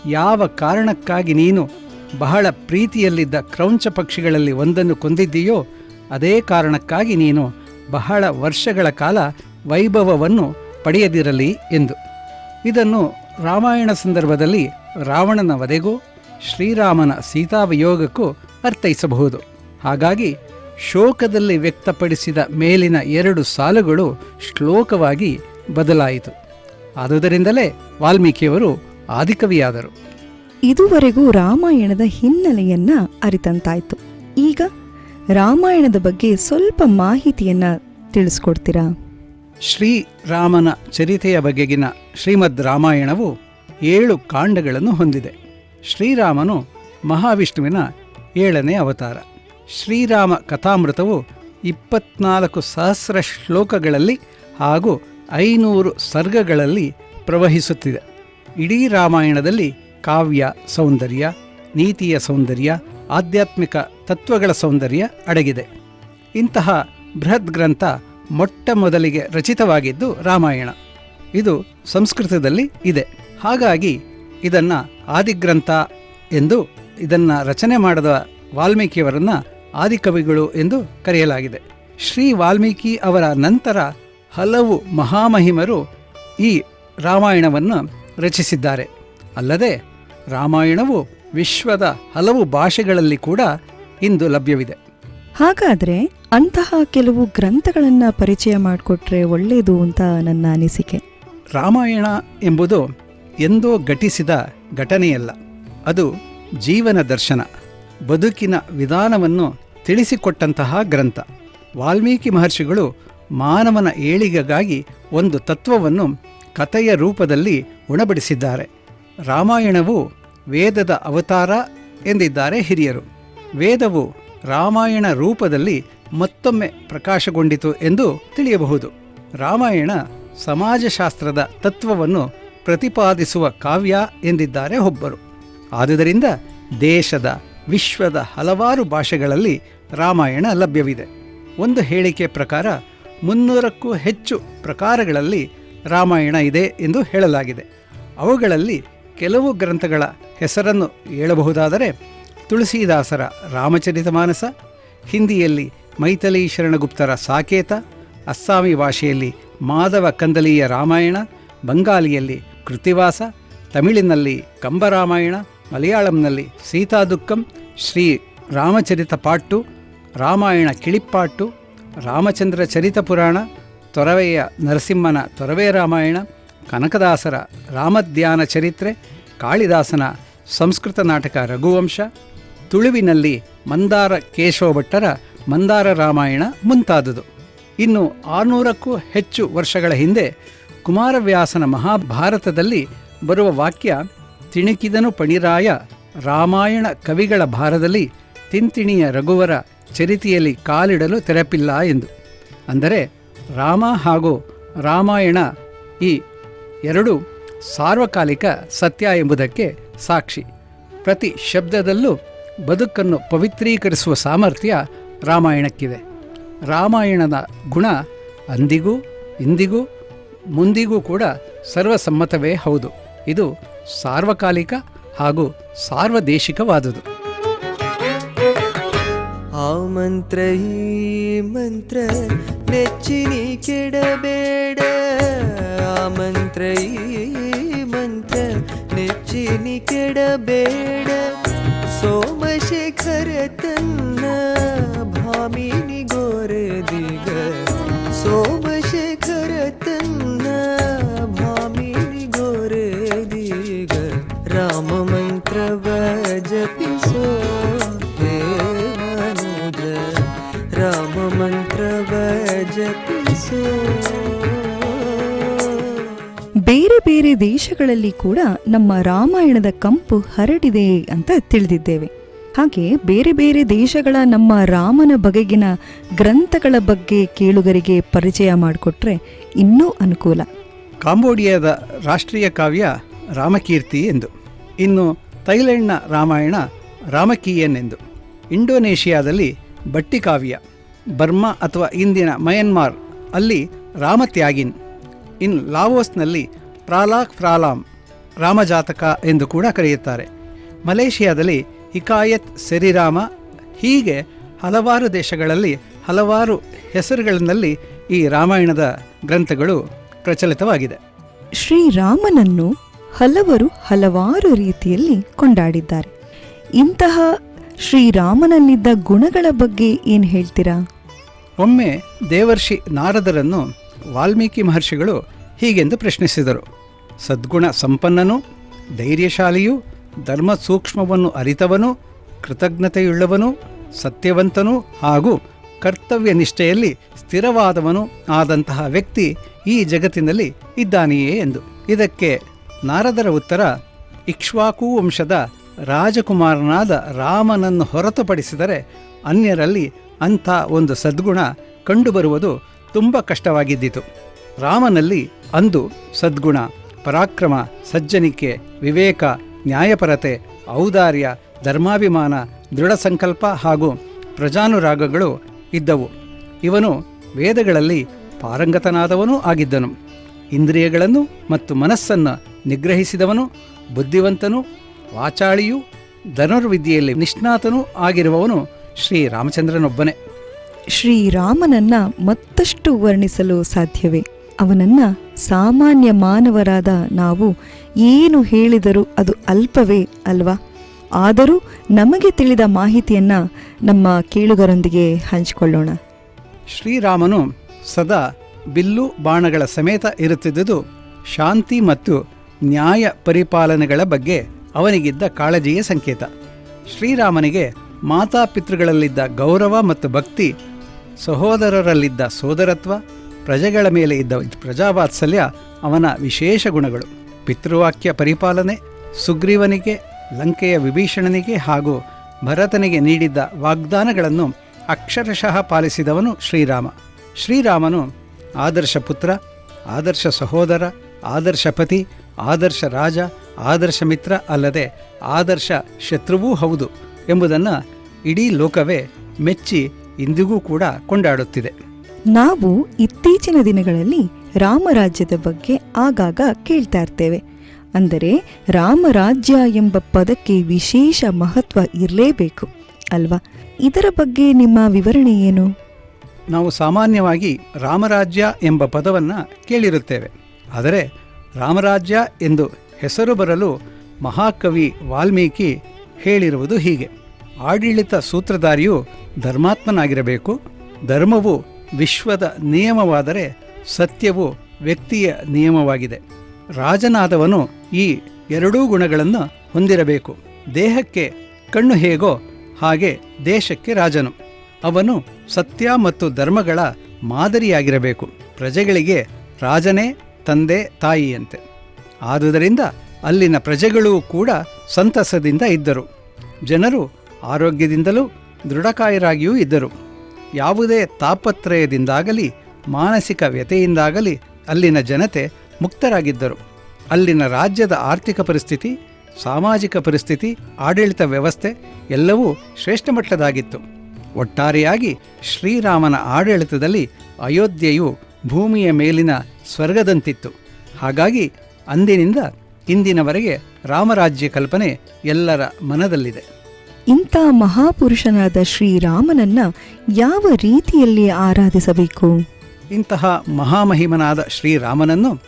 ಯಾವ ಕಾರಣಕ್ಕಾಗಿ ನೀನು ಬಹಳ ಪ್ರೀತಿಯಲ್ಲಿದ್ದ ಕ್ರೌಂಚ ಪಕ್ಷಿಗಳಲ್ಲಿ ಒಂದನ್ನು ಕೊಂದಿದ್ದೀಯೋ, ಅದೇ ಕಾರಣಕ್ಕಾಗಿ ನೀನು ಬಹಳ ವರ್ಷಗಳ ಕಾಲ ವೈಭವವನ್ನು ಪಡೆಯದಿರಲಿ ಎಂದು. ಇದನ್ನು ರಾಮಾಯಣ ಸಂದರ್ಭದಲ್ಲಿ ರಾವಣನ ವಧೆಗೂ ಶ್ರೀರಾಮನ ಸೀತಾವಿಯೋಗಕ್ಕೂ ಅರ್ಥೈಸಬಹುದು. ಹಾಗಾಗಿ ಶೋಕದಲ್ಲಿ ವ್ಯಕ್ತಪಡಿಸಿದ ಮೇಲಿನ ಎರಡು ಸಾಲುಗಳು ಶ್ಲೋಕವಾಗಿ ಬದಲಾಯಿತು. ಆದುದರಿಂದಲೇ ವಾಲ್ಮೀಕಿಯವರು ಆದಿಕವಿಯಾದರು. ಇದುವರೆಗೂ ರಾಮಾಯಣದ ಹಿನ್ನೆಲೆಯನ್ನ ಅರಿತಂತಾಯ್ತು. ಈಗ ರಾಮಾಯಣದ ಬಗ್ಗೆ ಸ್ವಲ್ಪ ಮಾಹಿತಿಯನ್ನ ತಿಳಿಸ್ಕೊಡ್ತೀರಾ? ಶ್ರೀರಾಮನ ಚರಿತೆಯ ಬಗೆಗಿನ ಶ್ರೀಮದ್ ರಾಮಾಯಣವು ಏಳು ಕಾಂಡಗಳನ್ನು ಹೊಂದಿದೆ. ಶ್ರೀರಾಮನು ಮಹಾವಿಷ್ಣುವಿನ ಏಳನೇ ಅವತಾರ. ಶ್ರೀರಾಮ ಕಥಾಮೃತವು ಇಪ್ಪತ್ನಾಲ್ಕು ಸಹಸ್ರ ಶ್ಲೋಕಗಳಲ್ಲಿ ಹಾಗೂ ಐನೂರು ಸರ್ಗಗಳಲ್ಲಿ ಪ್ರವಹಿಸುತ್ತಿದೆ. ಇಡೀ ರಾಮಾಯಣದಲ್ಲಿ ಕಾವ್ಯ ಸೌಂದರ್ಯ, ನೀತಿಯ ಸೌಂದರ್ಯ, ಆಧ್ಯಾತ್ಮಿಕ ತತ್ವಗಳ ಸೌಂದರ್ಯ ಅಡಗಿದೆ. ಇಂತಹ ಬೃಹತ್ ಗ್ರಂಥ ಮೊಟ್ಟ ಮೊದಲಿಗೆ ರಚಿತವಾಗಿದ್ದು ರಾಮಾಯಣ. ಇದು ಸಂಸ್ಕೃತದಲ್ಲಿ ಇದೆ. ಹಾಗಾಗಿ ಇದನ್ನು ಆದಿಗ್ರಂಥ ಎಂದು ಇದನ್ನು ರಚನೆ ಮಾಡಿದ ವಾಲ್ಮೀಕಿಯವರನ್ನು ಆದಿಕವಿಗಳು ಎಂದು ಕರೆಯಲಾಗಿದೆ. ಶ್ರೀ ವಾಲ್ಮೀಕಿ ಅವರ ನಂತರ ಹಲವು ಮಹಾಮಹಿಮರು ಈ ರಾಮಾಯಣವನ್ನು ರಚಿಸಿದ್ದಾರೆ. ಅಲ್ಲದೆ ರಾಮಾಯಣವು ವಿಶ್ವದ ಹಲವು ಭಾಷೆಗಳಲ್ಲಿ ಕೂಡ ಇಂದು ಲಭ್ಯವಿದೆ. ಹಾಗಾದರೆ ಅಂತಹ ಕೆಲವು ಗ್ರಂಥಗಳನ್ನು ಪರಿಚಯ ಮಾಡಿಕೊಟ್ರೆ ಒಳ್ಳೆಯದು ಅಂತ ನನ್ನ ಅನಿಸಿಕೆ. ರಾಮಾಯಣ ಎಂಬುದು ಎಂದೋ ಘಟಿಸಿದ ಘಟನೆಯಲ್ಲ ಅದು ಜೀವನ ದರ್ಶನ ಬದುಕಿನ ವಿಧಾನವನ್ನು ತಿಳಿಸಿಕೊಟ್ಟಂತಹ ಗ್ರಂಥ. ವಾಲ್ಮೀಕಿ ಮಹರ್ಷಿಗಳು ಮಾನವನ ಏಳಿಗೆಗಾಗಿ ಒಂದು ತತ್ವವನ್ನು ಕಥೆಯ ರೂಪದಲ್ಲಿ ಉಣಬಡಿಸಿದ್ದಾರೆ. ರಾಮಾಯಣವು ವೇದದ ಅವತಾರ ಎಂದಿದ್ದಾರೆ ಹಿರಿಯರು. ವೇದವು ರಾಮಾಯಣ ರೂಪದಲ್ಲಿ ಮತ್ತೊಮ್ಮೆ ಪ್ರಕಾಶಗೊಂಡಿತು ಎಂದು ತಿಳಿಯಬಹುದು. ರಾಮಾಯಣ ಸಮಾಜಶಾಸ್ತ್ರದ ತತ್ವವನ್ನು ಪ್ರತಿಪಾದಿಸುವ ಕಾವ್ಯ ಎಂದಿದ್ದಾರೆ ಒಬ್ಬರು. ಆದುದರಿಂದ ದೇಶದ, ವಿಶ್ವದ ಹಲವಾರು ಭಾಷೆಗಳಲ್ಲಿ ರಾಮಾಯಣ ಲಭ್ಯವಿದೆ. ಒಂದು ಹೇಳಿಕೆ ಪ್ರಕಾರ ಮುನ್ನೂರಕ್ಕೂ ಹೆಚ್ಚು ಪ್ರಕಾರಗಳಲ್ಲಿ ರಾಮಾಯಣ ಇದೆ ಎಂದು ಹೇಳಲಾಗಿದೆ. ಅವುಗಳಲ್ಲಿ ಕೆಲವು ಗ್ರಂಥಗಳ ಹೆಸರನ್ನು ಹೇಳಬಹುದಾದರೆ ತುಳಸಿದಾಸರ ರಾಮಚರಿತಮಾನಸ ಹಿಂದಿಯಲ್ಲಿ ಮೈಥಲಿ ಶರಣಗುಪ್ತರ ಸಾಕೇತ, ಅಸ್ಸಾಮಿ ಭಾಷೆಯಲ್ಲಿ ಮಾಧವ ಕಂದಲಿಯ ರಾಮಾಯಣ, ಬಂಗಾಲಿಯಲ್ಲಿ ಕೃತಿವಾಸ, ತಮಿಳಿನಲ್ಲಿ ಕಂಬರಾಮಾಯಣ, ಮಲಯಾಳಂನಲ್ಲಿ ಸೀತಾದುಕ್ಕಂ, ಶ್ರೀ ರಾಮಚರಿತ ಪಾಟ್ಟು, ರಾಮಾಯಣ ಕಿಳಿಪ್ಪಾಟ್ಟು, ರಾಮಚಂದ್ರ ಚರಿತ ಪುರಾಣ ತೊರವೆಯ ನರಸಿಂಹನ ತೊರವೆ ರಾಮಾಯಣ, ಕನಕದಾಸರ ರಾಮಧ್ಯಾನ ಚರಿತ್ರೆ, ಕಾಳಿದಾಸನ ಸಂಸ್ಕೃತ ನಾಟಕ ರಘುವಂಶ, ತುಳುವಿನಲ್ಲಿ ಮಂದಾರ ಕೇಶವ ಭಟ್ಟರ ಮಂದಾರ ರಾಮಾಯಣ ಮುಂತಾದುದು. ಇನ್ನು ಆರುನೂರಕ್ಕೂ ಹೆಚ್ಚು ವರ್ಷಗಳ ಹಿಂದೆ ಕುಮಾರವ್ಯಾಸನ ಮಹಾಭಾರತದಲ್ಲಿ ಬರುವ ವಾಕ್ಯ ತಿಣುಕಿದನು ಪಣಿರಾಯ ರಾಮಾಯಣ ಕವಿಗಳ ಭಾರದಲ್ಲಿ ತಿಂತಿಣಿಯ ರಘುವರ ಚರಿತಿಯಲ್ಲಿ ಕಾಲಿಡಲು ತೆರಪಿಲ್ಲ ಎಂದು. ಅಂದರೆ ರಾಮ ಹಾಗೂ ರಾಮಾಯಣ ಈ ಎರಡು ಸಾರ್ವಕಾಲಿಕ ಸತ್ಯ ಎಂಬುದಕ್ಕೆ ಸಾಕ್ಷಿ. ಪ್ರತಿ ಶಬ್ದದಲ್ಲೂ ಬದುಕನ್ನು ಪವಿತ್ರೀಕರಿಸುವ ಸಾಮರ್ಥ್ಯ ರಾಮಾಯಣಕ್ಕಿದೆ. ರಾಮಾಯಣದ ಗುಣ ಅಂದಿಗೂ ಇಂದಿಗೂ ಮುಂದಿಗೂ ಕೂಡ ಸರ್ವಸಮ್ಮತವೇ ಹೌದು. ಇದು ಸಾರ್ವಕಾಲಿಕ ಹಾಗೂ ಸಾರ್ವದೇಶಿಕವಾದುದು. ಆ ಮಂತ್ರ, ಈ ಮಂತ್ರ ನೆಚ್ಚಿನಿ ಕೆಡಬೇಡ. ಆ ಮಂತ್ರ, ಈ ಮಂತ್ರ ನೆಚ್ಚಿನಿ ಕೆಡಬೇಡ. ಸೋಮಶೇಖರ ತನ್ನ ಭಾಮಿನಿ ಗೋರೆದಿಗ ಸೋಮಶೇಖರ ಜಪಿಸೋ. ಬೇರೆ ಬೇರೆ ದೇಶಗಳಲ್ಲಿ ಕೂಡ ನಮ್ಮ ರಾಮಾಯಣದ ಕಂಪು ಹರಡಿದೆ ಅಂತ ತಿಳಿದಿದ್ದೇವೆ. ಹಾಗೆ ಬೇರೆ ಬೇರೆ ದೇಶಗಳ ನಮ್ಮ ರಾಮನ ಬಗೆಗಿನ ಗ್ರಂಥಗಳ ಬಗ್ಗೆ ಕೇಳುಗರಿಗೆ ಪರಿಚಯ ಮಾಡಿಕೊಟ್ರೆ ಇನ್ನೂ ಅನುಕೂಲ. ಕಾಂಬೋಡಿಯಾದ ರಾಷ್ಟ್ರೀಯ ಕಾವ್ಯ ರಾಮಕೀರ್ತಿ ಎಂದು ಇನ್ನು ಥೈಲ್ಯಾಂಡ್ನ ರಾಮಾಯಣ ರಾಮಕೀಯನ್ ಎಂದು ಇಂಡೋನೇಷ್ಯಾದಲ್ಲಿ ಬಟ್ಟಿಕಾವ್ಯ ಬರ್ಮಾ ಅಥವಾ ಇಂದಿನ ಮಯನ್ಮಾರ್, ಅಲ್ಲಿ ರಾಮತ್ಯಾಗಿನ್. ಇನ್ ಲಾವೋಸ್ನಲ್ಲಿ ಪ್ರಾಲಾಕ್ ಫ್ರಾಲಾಮ್ ರಾಮಜಾತಕ ಎಂದು ಕೂಡ ಕರೆಯುತ್ತಾರೆ. ಮಲೇಷಿಯಾದಲ್ಲಿ ಹಿಕಾಯತ್ ಸೆರಿರಾಮ, ಹೀಗೆ ಹಲವಾರು ದೇಶಗಳಲ್ಲಿ ಹಲವಾರು ಹೆಸರುಗಳಿನಲ್ಲಿ ಈ ರಾಮಾಯಣದ ಗ್ರಂಥಗಳು ಪ್ರಚಲಿತವಾಗಿದೆ. ಶ್ರೀರಾಮನನ್ನು ಹಲವರು ಹಲವಾರು ರೀತಿಯಲ್ಲಿ ಕೊಂಡಾಡಿದ್ದಾರೆ. ಇಂತಹ ಶ್ರೀರಾಮನಲ್ಲಿದ್ದ ಗುಣಗಳ ಬಗ್ಗೆ ಏನು ಹೇಳ್ತೀರಾ? ಒಮ್ಮೆ ದೇವರ್ಷಿ ನಾರದರನ್ನು ವಾಲ್ಮೀಕಿ ಮಹರ್ಷಿಗಳು ಹೀಗೆಂದು ಪ್ರಶ್ನಿಸಿದರು. ಸದ್ಗುಣ ಸಂಪನ್ನನು, ಧೈರ್ಯಶಾಲಿಯು, ಧರ್ಮ ಸೂಕ್ಷ್ಮವನ್ನು ಅರಿತವನು, ಕೃತಜ್ಞತೆಯುಳ್ಳವನು, ಸತ್ಯವಂತನು ಹಾಗೂ ಕರ್ತವ್ಯ ನಿಷ್ಠೆಯಲ್ಲಿ ಸ್ಥಿರವಾದವನು ಆದಂತಹ ವ್ಯಕ್ತಿ ಈ ಜಗತ್ತಿನಲ್ಲಿ ಇದ್ದಾನೆಯೇ ಎಂದು. ಇದಕ್ಕೆ ನಾರದರ ಉತ್ತರ, ಇಕ್ಷ್ವಾಕು ವಂಶದ ರಾಜಕುಮಾರನಾದ ರಾಮನನ್ನು ಹೊರತುಪಡಿಸಿದರೆ ಅನ್ಯರಲ್ಲಿ ಅಂಥ ಒಂದು ಸದ್ಗುಣ ಕಂಡುಬರುವುದು ತುಂಬ ಕಷ್ಟವಾಗಿದ್ದಿತು. ರಾಮನಲ್ಲಿ ಅಂದು ಸದ್ಗುಣ, ಪರಾಕ್ರಮ, ಸಜ್ಜನಿಕೆ, ವಿವೇಕ, ನ್ಯಾಯಪರತೆ, ಔದಾರ್ಯ, ಧರ್ಮಾಭಿಮಾನ, ದೃಢ ಸಂಕಲ್ಪ ಹಾಗೂ ಪ್ರಜಾನುರಾಗಗಳು ಇದ್ದವು. ಇವನು ವೇದಗಳಲ್ಲಿ ಪಾರಂಗತನಾದವನೂ ಆಗಿದ್ದನು. ಇಂದ್ರಿಯಗಳನ್ನು ಮತ್ತು ಮನಸ್ಸನ್ನು ನಿಗ್ರಹಿಸಿದವನು, ಬುದ್ಧಿವಂತನು, ವಾಚಾಳಿಯೂ, ಧನುರ್ವಿದ್ಯೆಯಲ್ಲಿ ನಿಷ್ಣಾತನೂ ಆಗಿರುವವನು ಶ್ರೀರಾಮಚಂದ್ರನೊಬ್ಬನೇ ಶ್ರೀರಾಮನನ್ನ ಮತ್ತಷ್ಟು ವರ್ಣಿಸಲು ಸಾಧ್ಯವೇ? ಅವನನ್ನ ಸಾಮಾನ್ಯ ಮಾನವರಾದ ನಾವು ಏನು ಹೇಳಿದರೂ ಅದು ಅಲ್ಪವೇ ಅಲ್ವಾ? ಆದರೂ ನಮಗೆ ತಿಳಿದ ಮಾಹಿತಿಯನ್ನ ನಮ್ಮ ಕೇಳುಗರೊಂದಿಗೆ ಹಂಚಿಕೊಳ್ಳೋಣ. ಶ್ರೀರಾಮನು ಸದಾ ಬಿಲ್ಲು ಬಾಣಗಳ ಸಮೇತ ಇರುತ್ತಿದ್ದುದು ಶಾಂತಿ ಮತ್ತು ನ್ಯಾಯ ಪರಿಪಾಲನೆಗಳ ಬಗ್ಗೆ ಅವನಿಗಿದ್ದ ಕಾಳಜಿಯ ಸಂಕೇತ. ಶ್ರೀರಾಮನಿಗೆ ಮಾತಾಪಿತೃಗಳಲ್ಲಿದ್ದ ಗೌರವ ಮತ್ತು ಭಕ್ತಿ, ಸಹೋದರರಲ್ಲಿದ್ದ ಸೋದರತ್ವ, ಪ್ರಜೆಗಳ ಮೇಲೆ ಇದ್ದ ಪ್ರಜಾವಾತ್ಸಲ್ಯ, ಅವನ ವಿಶೇಷ ಗುಣಗಳು. ಪಿತೃವಾಕ್ಯ ಪರಿಪಾಲನೆ, ಸುಗ್ರೀವನಿಗೆ, ಲಂಕೆಯ ವಿಭೀಷಣನಿಗೆ ಹಾಗೂ ಭರತನಿಗೆ ನೀಡಿದ್ದ ವಾಗ್ದಾನಗಳನ್ನು ಅಕ್ಷರಶಃ ಪಾಲಿಸಿದವನು ಶ್ರೀರಾಮ. ಶ್ರೀರಾಮನು ಆದರ್ಶ ಪುತ್ರ, ಆದರ್ಶ ಸಹೋದರ, ಆದರ್ಶ ಪತಿ, ಆದರ್ಶ ರಾಜ, ಆದರ್ಶ ಮಿತ್ರ ಅಲ್ಲದೆ ಆದರ್ಶ ಶತ್ರುವೂ ಹೌದು. ಎಂಬುದನ್ನು ಇಡೀ ಲೋಕವೇ ಮೆಚ್ಚಿ ಇಂದಿಗೂ ಕೂಡ ಕೊಂಡಾಡುತ್ತಿದೆ. ನಾವು ಇತ್ತೀಚಿನ ದಿನಗಳಲ್ಲಿ ರಾಮರಾಜ್ಯದ ಬಗ್ಗೆ ಆಗಾಗ ಕೇಳ್ತಾ ಇರ್ತೇವೆ. ಅಂದರೆ ರಾಮರಾಜ್ಯ ಎಂಬ ಪದಕ್ಕೆ ವಿಶೇಷ ಮಹತ್ವ ಇರಲೇಬೇಕು ಅಲ್ವಾ? ಇದರ ಬಗ್ಗೆ ನಿಮ್ಮ ವಿವರಣೆ ಏನು? ನಾವು ಸಾಮಾನ್ಯವಾಗಿ ರಾಮರಾಜ್ಯ ಎಂಬ ಪದವನ್ನು ಕೇಳಿರುತ್ತೇವೆ. ಆದರೆ ರಾಮರಾಜ್ಯ ಎಂದು ಹೆಸರು ಬರಲು ಮಹಾಕವಿ ವಾಲ್ಮೀಕಿ ಹೇಳಿರುವುದು ಹೀಗೆ. ಆಡಳಿತ ಸೂತ್ರಧಾರಿಯು ಧರ್ಮಾತ್ಮನಾಗಿರಬೇಕು, ಧರ್ಮವು ವಿಶ್ವದ ನಿಯಮವಾದರೆ ಸತ್ಯವು ವ್ಯಕ್ತಿಯ ನಿಯಮವಾಗಿದೆ. ರಾಜನಾದವನು ಈ ಎರಡೂ ಗುಣಗಳನ್ನು ಹೊಂದಿರಬೇಕು. ದೇಹಕ್ಕೆ ಕಣ್ಣು ಹೇಗೋ ಹಾಗೆ ದೇಶಕ್ಕೆ ರಾಜನು. ಅವನು ಸತ್ಯ ಮತ್ತು ಧರ್ಮಗಳ ಮಾದರಿಯಾಗಿರಬೇಕು. ಪ್ರಜೆಗಳಿಗೆ ರಾಜನೇ ತಂದೆ ತಾಯಿಯಂತೆ. ಆದುದರಿಂದ ಅಲ್ಲಿನ ಪ್ರಜೆಗಳೂ ಕೂಡ ಸಂತಸದಿಂದ ಇದ್ದರು. ಜನರು ಆರೋಗ್ಯದಿಂದಲೂ ದೃಢಕಾಯರಾಗಿಯೂ ಇದ್ದರು. ಯಾವುದೇ ತಾಪತ್ರಯದಿಂದಾಗಲಿ, ಮಾನಸಿಕ ವ್ಯತೆಯಿಂದಾಗಲಿ ಅಲ್ಲಿನ ಜನತೆ ಮುಕ್ತರಾಗಿದ್ದರು. ಅಲ್ಲಿನ ರಾಜ್ಯದ ಆರ್ಥಿಕ ಪರಿಸ್ಥಿತಿ, ಸಾಮಾಜಿಕ ಪರಿಸ್ಥಿತಿ, ಆಡಳಿತ ವ್ಯವಸ್ಥೆ ಎಲ್ಲವೂ ಶ್ರೇಷ್ಠ ಮಟ್ಟದಾಗಿತ್ತು. ಒಟ್ಟಾರೆಯಾಗಿ ಶ್ರೀರಾಮನ ಆಡಳಿತದಲ್ಲಿ ಅಯೋಧ್ಯೆಯು ಭೂಮಿಯ ಮೇಲಿನ ಸ್ವರ್ಗದಂತಿತ್ತು. ಹಾಗಾಗಿ ಅಂದಿನಿಂದ ಇಂದಿನವರೆಗೆ ರಾಮರಾಜ್ಯ ಕಲ್ಪನೆ ಎಲ್ಲರ ಮನದಲ್ಲಿದೆ. ಇಂಥ ಮಹಾಪುರುಷನಾದ ಶ್ರೀರಾಮನನ್ನ ಯಾವ ರೀತಿಯಲ್ಲಿ ಆರಾಧಿಸಬೇಕು? ಇಂತಹ ಮಹಾಮಹಿಮನಾದ ಶ್ರೀರಾಮನನ್ನು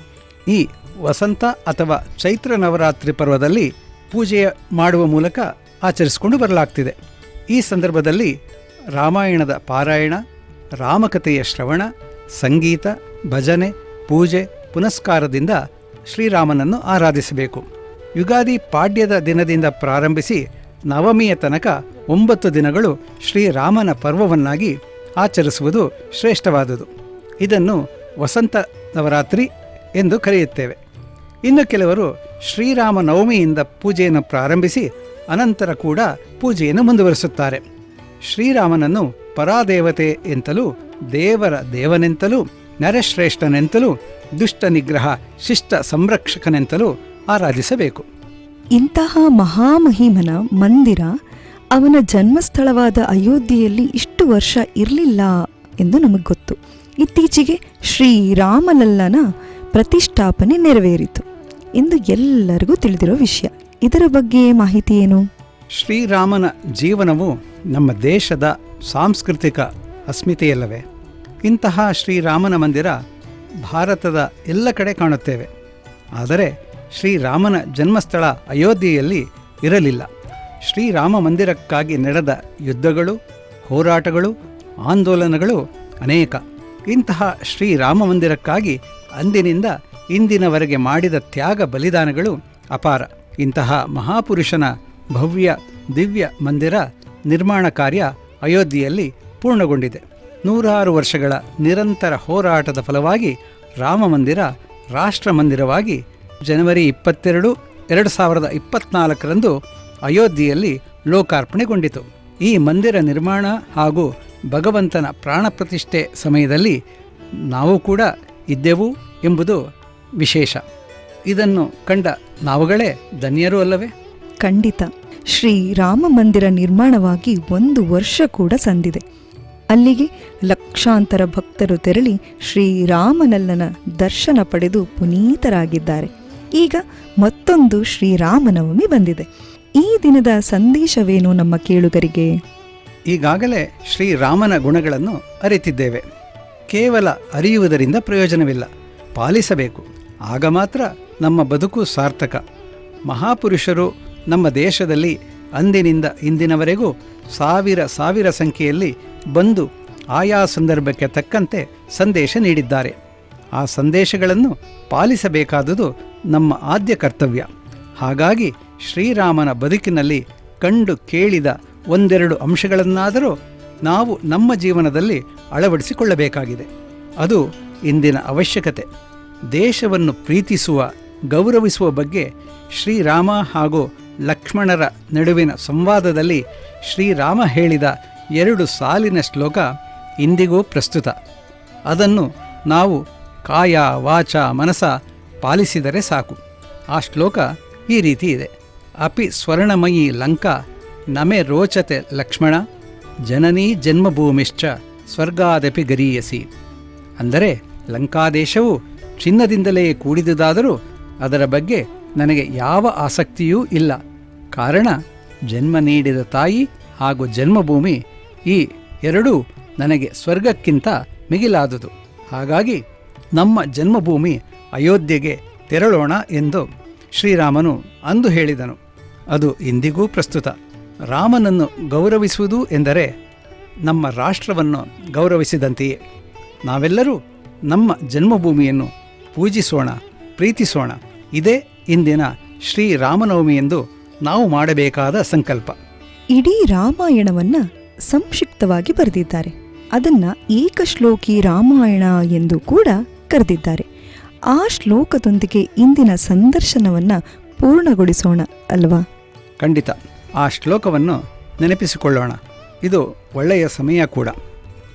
ಈ ವಸಂತ ಅಥವಾ ಚೈತ್ರ ನವರಾತ್ರಿ ಪರ್ವದಲ್ಲಿ ಪೂಜೆ ಮಾಡುವ ಮೂಲಕ ಆಚರಿಸಿಕೊಂಡು ಬರಲಾಗ್ತಿದೆ. ಈ ಸಂದರ್ಭದಲ್ಲಿ ರಾಮಾಯಣದ ಪಾರಾಯಣ ರಾಮಕಥೆಯ ಶ್ರವಣ ಸಂಗೀತ ಭಜನೆ ಪೂಜೆ ಪುನಸ್ಕಾರದಿಂದ ಶ್ರೀರಾಮನನ್ನು ಆರಾಧಿಸಬೇಕು. ಯುಗಾದಿ ಪಾಡ್ಯದ ದಿನದಿಂದ ಪ್ರಾರಂಭಿಸಿ ನವಮಿಯ ತನಕ ಒಂಬತ್ತು ದಿನಗಳು ಶ್ರೀರಾಮನ ಪರ್ವವನ್ನಾಗಿ ಆಚರಿಸುವುದು ಶ್ರೇಷ್ಠವಾದುದು. ಇದನ್ನು ವಸಂತ ನವರಾತ್ರಿ ಎಂದು ಕರೆಯುತ್ತೇವೆ. ಇನ್ನು ಕೆಲವರು ಶ್ರೀರಾಮ ನವಮಿಯಿಂದ ಪೂಜೆಯನ್ನು ಪ್ರಾರಂಭಿಸಿ ಅನಂತರ ಕೂಡ ಪೂಜೆಯನ್ನು ಮುಂದುವರಿಸುತ್ತಾರೆ. ಶ್ರೀರಾಮನನ್ನು ಪರಾದೇವತೆ ಎಂತಲೂ ದೇವರ ದೇವನೆಂತಲೂ ನರಶ್ರೇಷ್ಠನೆಂತಲೂ ದುಷ್ಟ ನಿಗ್ರಹ ಶಿಷ್ಟ ಸಂರಕ್ಷಕನೆಂತಲೂ ಆರಾಧಿಸಬೇಕು. ಇಂತಹ ಮಹಾಮಹಿಮನ ಮಂದಿರ ಅವನ ಜನ್ಮಸ್ಥಳವಾದ ಅಯೋಧ್ಯೆಯಲ್ಲಿ ಇಷ್ಟು ವರ್ಷ ಇರಲಿಲ್ಲ ಎಂದು ನಮಗೆ ಗೊತ್ತು. ಇತ್ತೀಚೆಗೆ ಶ್ರೀರಾಮಲಲ್ಲನ ಪ್ರತಿಷ್ಠಾಪನೆ ನೆರವೇರಿತು ಎಂದು ಎಲ್ಲರಿಗೂ ತಿಳಿದಿರೋ ವಿಷಯ. ಇದರ ಬಗ್ಗೆ ಮಾಹಿತಿ ಏನು? ಶ್ರೀರಾಮನ ಜೀವನವು ನಮ್ಮ ದೇಶದ ಸಾಂಸ್ಕೃತಿಕ ಅಸ್ಮಿತೆಯಲ್ಲವೇ? ಇಂತಹ ಶ್ರೀರಾಮನ ಮಂದಿರ ಭಾರತದ ಎಲ್ಲ ಕಡೆ ಕಾಣುತ್ತೇವೆ. ಆದರೆ ಶ್ರೀರಾಮನ ಜನ್ಮಸ್ಥಳ ಅಯೋಧ್ಯೆಯಲ್ಲಿ ಇರಲಿಲ್ಲ. ಶ್ರೀರಾಮ ಮಂದಿರಕ್ಕಾಗಿ ನಡೆದ ಯುದ್ಧಗಳು, ಹೋರಾಟಗಳು, ಆಂದೋಲನಗಳು ಅನೇಕ. ಇಂತಹ ಶ್ರೀರಾಮ ಮಂದಿರಕ್ಕಾಗಿ ಅಂದಿನಿಂದ ಇಂದಿನವರೆಗೆ ಮಾಡಿದ ತ್ಯಾಗ ಬಲಿದಾನಗಳು ಅಪಾರ. ಇಂತಹ ಮಹಾಪುರುಷನ ಭವ್ಯ ದಿವ್ಯ ಮಂದಿರ ನಿರ್ಮಾಣ ಕಾರ್ಯ ಅಯೋಧ್ಯೆಯಲ್ಲಿ ಪೂರ್ಣಗೊಂಡಿದೆ. ನೂರಾರು ವರ್ಷಗಳ ನಿರಂತರ ಹೋರಾಟದ ಫಲವಾಗಿ ರಾಮ ಮಂದಿರ ರಾಷ್ಟ್ರ ಮಂದಿರವಾಗಿ ಜನವರಿ ಇಪ್ಪತ್ತೆರಡು, ಎರಡು ಸಾವಿರದ ಇಪ್ಪತ್ನಾಲ್ಕರಂದು ಅಯೋಧ್ಯೆಯಲ್ಲಿ ಲೋಕಾರ್ಪಣೆಗೊಂಡಿತು. ಈ ಮಂದಿರ ನಿರ್ಮಾಣ ಹಾಗೂ ಭಗವಂತನ ಪ್ರಾಣ ಪ್ರತಿಷ್ಠೆ ಸಮಯದಲ್ಲಿ ನಾವು ಕೂಡ ಇದ್ದೆವು ಎಂಬುದು ವಿಶೇಷ. ಇದನ್ನು ಕಂಡ ನಾವುಗಳೇ ಧನ್ಯರು ಅಲ್ಲವೇ? ಖಂಡಿತ. ಶ್ರೀ ರಾಮ ಮಂದಿರ ನಿರ್ಮಾಣವಾಗಿ ಒಂದು ವರ್ಷ ಕೂಡ ಸಂದಿದೆ. ಅಲ್ಲಿಗೆ ಲಕ್ಷಾಂತರ ಭಕ್ತರು ತೆರಳಿ ಶ್ರೀರಾಮನಲ್ಲನ ದರ್ಶನ ಪಡೆದು ಪುನೀತರಾಗಿದ್ದಾರೆ. ಈಗ ಮತ್ತೊಂದು ಶ್ರೀರಾಮನವಮಿ ಬಂದಿದೆ. ಈ ದಿನದ ಸಂದೇಶವೇನು ನಮ್ಮ ಕೇಳುಗರಿಗೆ? ಈಗಾಗಲೇ ಶ್ರೀರಾಮನ ಗುಣಗಳನ್ನು ಅರಿತಿದ್ದೇವೆ. ಕೇವಲ ಅರಿಯುವುದರಿಂದ ಪ್ರಯೋಜನವಿಲ್ಲ. ಪಾಲಿಸಬೇಕು. ಆಗ ಮಾತ್ರ ನಮ್ಮ ಬದುಕು ಸಾರ್ಥಕ. ಮಹಾಪುರುಷರು ನಮ್ಮ ದೇಶದಲ್ಲಿ ಅಂದಿನಿಂದ ಇಂದಿನವರೆಗೂ ಸಾವಿರ ಸಾವಿರ ಸಂಖ್ಯೆಯಲ್ಲಿ ಬಂದು ಆಯಾ ಸಂದರ್ಭಕ್ಕೆ ತಕ್ಕಂತೆ ಸಂದೇಶ ನೀಡಿದ್ದಾರೆ. ಆ ಸಂದೇಶಗಳನ್ನು ಪಾಲಿಸಬೇಕಾದುದು ನಮ್ಮ ಆದ್ಯ ಕರ್ತವ್ಯ. ಹಾಗಾಗಿ ಶ್ರೀರಾಮನ ಬದುಕಿನಲ್ಲಿ ಕಂಡು ಕೇಳಿದ ಒಂದೆರಡು ಅಂಶಗಳನ್ನಾದರೂ ನಾವು ನಮ್ಮ ಜೀವನದಲ್ಲಿ ಅಳವಡಿಸಿಕೊಳ್ಳಬೇಕಾಗಿದೆ. ಅದು ಇಂದಿನ ಅವಶ್ಯಕತೆ. ದೇಶವನ್ನು ಪ್ರೀತಿಸುವ, ಗೌರವಿಸುವ ಬಗ್ಗೆ ಶ್ರೀರಾಮ ಹಾಗೂ ಲಕ್ಷ್ಮಣರ ನಡುವಿನ ಸಂವಾದದಲ್ಲಿ ಶ್ರೀರಾಮ ಹೇಳಿದ ಎರಡು ಸಾಲಿನ ಶ್ಲೋಕ ಇಂದಿಗೂ ಪ್ರಸ್ತುತ. ಅದನ್ನು ನಾವು ಕಾಯ, ವಾಚ, ಮನಸ ಪಾಲಿಸಿದರೆ ಸಾಕು. ಆ ಶ್ಲೋಕ ಈ ರೀತಿ ಇದೆ. ಅಪಿ ಸ್ವರ್ಣಮಯಿ ಲಂಕಾ ನಮೆ ರೋಚತೆ ಲಕ್ಷ್ಮಣ ಜನನೀ ಜನ್ಮಭೂಮಿಶ್ಚ ಸ್ವರ್ಗಾದಪಿ ಗರೀಯಸಿ. ಅಂದರೆ ಲಂಕಾದೇಶವು ಚಿನ್ನದಿಂದಲೇ ಕೂಡಿದುದಾದರೂ ಅದರ ಬಗ್ಗೆ ನನಗೆ ಯಾವ ಆಸಕ್ತಿಯೂ ಇಲ್ಲ. ಕಾರಣ ಜನ್ಮ ನೀಡಿದ ತಾಯಿ ಹಾಗೂ ಜನ್ಮಭೂಮಿ ಈ ಎರಡೂ ನನಗೆ ಸ್ವರ್ಗಕ್ಕಿಂತ ಮಿಗಿಲಾದುದು. ಹಾಗಾಗಿ ನಮ್ಮ ಜನ್ಮಭೂಮಿ ಅಯೋಧ್ಯೆಗೆ ತೆರಳೋಣ ಎಂದು ಶ್ರೀರಾಮನು ಅಂದು ಹೇಳಿದನು. ಅದು ಇಂದಿಗೂ ಪ್ರಸ್ತುತ. ರಾಮನನ್ನು ಗೌರವಿಸುವುದು ಎಂದರೆ ನಮ್ಮ ರಾಷ್ಟ್ರವನ್ನು ಗೌರವಿಸಿದಂತೆಯೇ. ನಾವೆಲ್ಲರೂ ನಮ್ಮ ಜನ್ಮಭೂಮಿಯನ್ನು ಪೂಜಿಸೋಣ, ಪ್ರೀತಿಸೋಣ. ಇದೇ ಇಂದಿನ ಶ್ರೀರಾಮನವಮಿ ಎಂದು ನಾವು ಮಾಡಬೇಕಾದ ಸಂಕಲ್ಪ. ಇಡೀ ರಾಮಾಯಣವನ್ನ ಸಂಕ್ಷಿಪ್ತವಾಗಿ ಬರೆದಿದ್ದಾರೆ. ಅದನ್ನು ಏಕಶ್ಲೋಕಿ ರಾಮಾಯಣ ಎಂದು ಕೂಡ ಕರೆದಿದ್ದಾರೆ. ಆ ಶ್ಲೋಕದೊಂದಿಗೆ ಇಂದಿನ ಸಂದರ್ಶನವನ್ನು ಪೂರ್ಣಗೊಳಿಸೋಣ ಅಲ್ವಾ? ಖಂಡಿತ. ಆ ಶ್ಲೋಕವನ್ನು ನೆನಪಿಸಿಕೊಳ್ಳೋಣ. ಇದು ಒಳ್ಳೆಯ ಸಮಯ ಕೂಡ.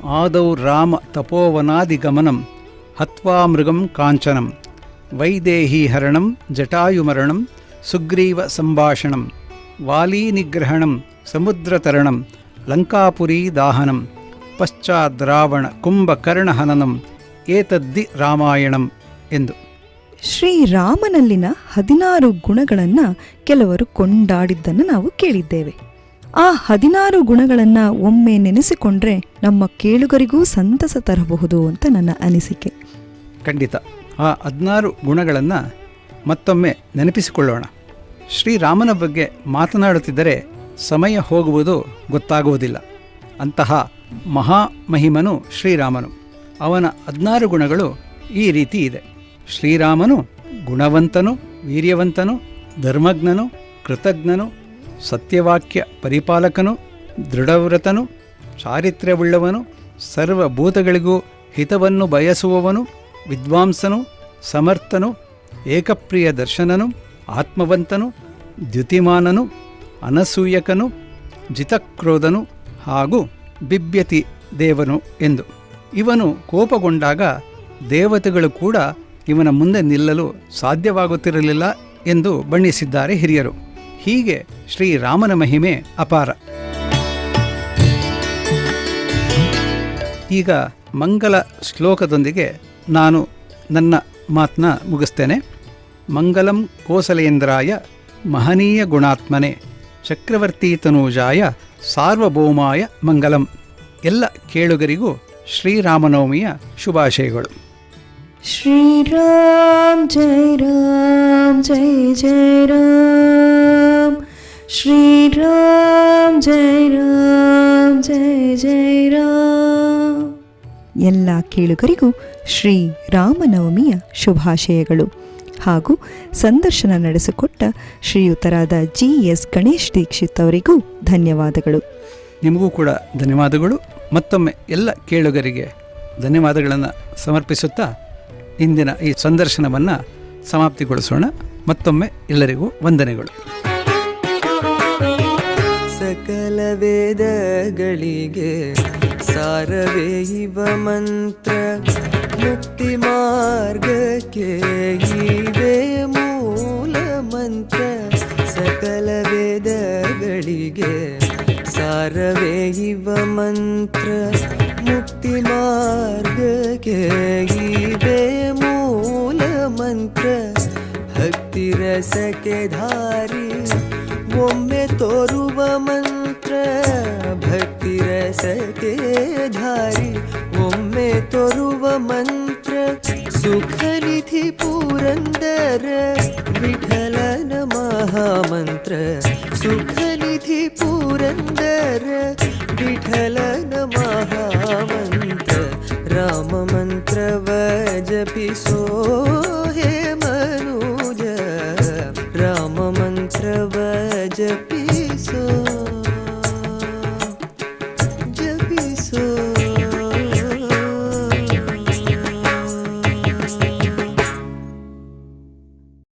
ಆದೌ ರಾಮ ತಪೋವನಾದಿಗಮನಂ ಹತ್ವಾ ಮೃಗಂ ಕಾಂಚನಂ ವೈದೇಹಿ ಹರಣಂ ಜಟಾಯುಮರಣಂ ಸುಗ್ರೀವ ಸಂಭಾಷಣಂ ವಾಲೀನಿಗ್ರಹಣಂ ಸಮುದ್ರತರಣಂ ಲಂಕಾಪುರೀ ದಾಹನಂ ಪಶ್ಚಾದ್ರಾವಣ ಕುಂಭಕರ್ಣಹನನಂ ಏತದ್ದಿ ರಾಮಾಯಣಂ ಎಂದು. ಶ್ರೀರಾಮನಲ್ಲಿನ ಹದಿನಾರು ಗುಣಗಳನ್ನು ಕೆಲವರು ಕೊಂಡಾಡಿದ್ದನ್ನು ನಾವು ಕೇಳಿದ್ದೇವೆ. ಆ ಹದಿನಾರು ಗುಣಗಳನ್ನು ಒಮ್ಮೆ ನೆನೆಸಿಕೊಂಡ್ರೆ ನಮ್ಮ ಕೇಳುಗರಿಗೂ ಸಂತಸ ತರಬಹುದು ಅಂತ ನನ್ನ ಅನಿಸಿಕೆ. ಖಂಡಿತ. ಆ ಹದಿನಾರು ಗುಣಗಳನ್ನು ಮತ್ತೊಮ್ಮೆ ನೆನಪಿಸಿಕೊಳ್ಳೋಣ. ಶ್ರೀರಾಮನ ಬಗ್ಗೆ ಮಾತನಾಡುತ್ತಿದ್ದರೆ ಸಮಯ ಹೋಗುವುದು ಗೊತ್ತಾಗುವುದಿಲ್ಲ. ಅಂತಹ ಮಹಾಮಹಿಮನು ಶ್ರೀರಾಮನು. ಅವನ ಹದಿನಾರು ಗುಣಗಳು ಈ ರೀತಿ ಇದೆ. ಶ್ರೀರಾಮನು ಗುಣವಂತನು, ವೀರ್ಯವಂತನು, ಧರ್ಮಜ್ಞನು, ಕೃತಜ್ಞನು, ಸತ್ಯವಾಕ್ಯ ಪರಿಪಾಲಕನು, ದೃಢವ್ರತನು, ಚಾರಿತ್ರ್ಯವುಳ್ಳವನು, ಸರ್ವಭೂತಗಳಿಗೂ ಹಿತವನ್ನು ಬಯಸುವವನು, ವಿದ್ವಾಂಸನು, ಸಮರ್ಥನು ಏಕಪ್ರಿಯ ದರ್ಶನನು ಆತ್ಮವಂತನು, ದ್ಯುತಿಮಾನನು ಅನಸೂಯಕನು, ಜಿತಕ್ರೋಧನು ಹಾಗೂ ಬಿಬ್ಯತಿ ದೇವನು ಎಂದು. ಇವನು ಕೋಪಗೊಂಡಾಗ ದೇವತೆಗಳು ಕೂಡ ಇವನ ಮುಂದೆ ನಿಲ್ಲಲು ಸಾಧ್ಯವಾಗುತ್ತಿರಲಿಲ್ಲ ಎಂದು ಬಣ್ಣಿಸಿದ್ದಾರೆ ಹಿರಿಯರು. ಹೀಗೆ ಶ್ರೀರಾಮನ ಮಹಿಮೆ ಅಪಾರ. ಈಗ ಮಂಗಲ ಶ್ಲೋಕದೊಂದಿಗೆ ನಾನು ನನ್ನ ಮಾತನ್ನ ಮುಗಿಸ್ತೇನೆ. ಮಂಗಲಂ ಕೋಸಲೇಂದ್ರಾಯ ಮಹನೀಯ ಗುಣಾತ್ಮನೆ. ಚಕ್ರವರ್ತಿತನೂಜಾಯ ಸಾರ್ವಭೌಮಾಯ ಮಂಗಲಂ. ಎಲ್ಲ ಕೇಳುಗರಿಗೂ ಶ್ರೀರಾಮನವಮಿಯ ಶುಭಾಶಯಗಳು. ಶ್ರೀರಾಮ್ ಜಯ ರಾಮ್ ಜಯ ಜಯ ರಾಮ್. ಶ್ರೀರಾಮ್ ಜಯ ರಾಮ್ ಜಯ ಜಯ ರಾಮ್. ಎಲ್ಲ ಕೇಳುಗರಿಗೂ ಶ್ರೀ ರಾಮನವಮಿಯ ಶುಭಾಶಯಗಳು. ಹಾಗೂ ಸಂದರ್ಶನ ನಡೆಸಿಕೊಟ್ಟ ಶ್ರೀಯುತರಾದ ಜಿ ಎಸ್ ಗಣೇಶ್ ದೀಕ್ಷಿತ್ ಅವರಿಗೂ ಧನ್ಯವಾದಗಳು. ನಿಮಗೂ ಕೂಡ ಧನ್ಯವಾದಗಳು. ಮತ್ತೊಮ್ಮೆ ಎಲ್ಲ ಕೇಳುಗರಿಗೆ ಧನ್ಯವಾದಗಳನ್ನು ಸಮರ್ಪಿಸುತ್ತಾ ಇಂದಿನ ಈ ಸಂದರ್ಶನವನ್ನು ಸಮಾಪ್ತಿಗೊಳಿಸೋಣ. ಮತ್ತೊಮ್ಮೆ ಎಲ್ಲರಿಗೂ ವಂದನೆಗಳು. ಸಕಲ ವೇದಗಳಿಗೆ ಸಾರವೇ ಇವ ಮಂತ್ರ ಮುಕ್ತಿ ಮಾರ್ಗಕ್ಕೆ ಇವೆ ಮೂಲ ಮಂತ್ರ ಸಕಲ ವೇದಗಳಿಗೆ ಸಾರವೇ ಇವ ಮಂತ್ರ ಮುಕ್ತಿ ಮಾರ್ಗಕ್ಕೆ ಇವೆ ಮೂಲ ಮಂತ್ರ ಭಕ್ತಿ ರಸಕ್ಕೆ ಧಾರಿ ಒಮ್ಮೆ ತೋರುವ ಮಂತ್ರ ಭಕ್ತಿ रसके धारी ओम में तो रुव मंत्र, सुखनिधि पुरंदर, विठलन महामंत्र। सुखनिधि पुरंदर, विठलन महामंत्र। राम मंत्र वजपिसो हे मनुज। राम मंत्र वजपि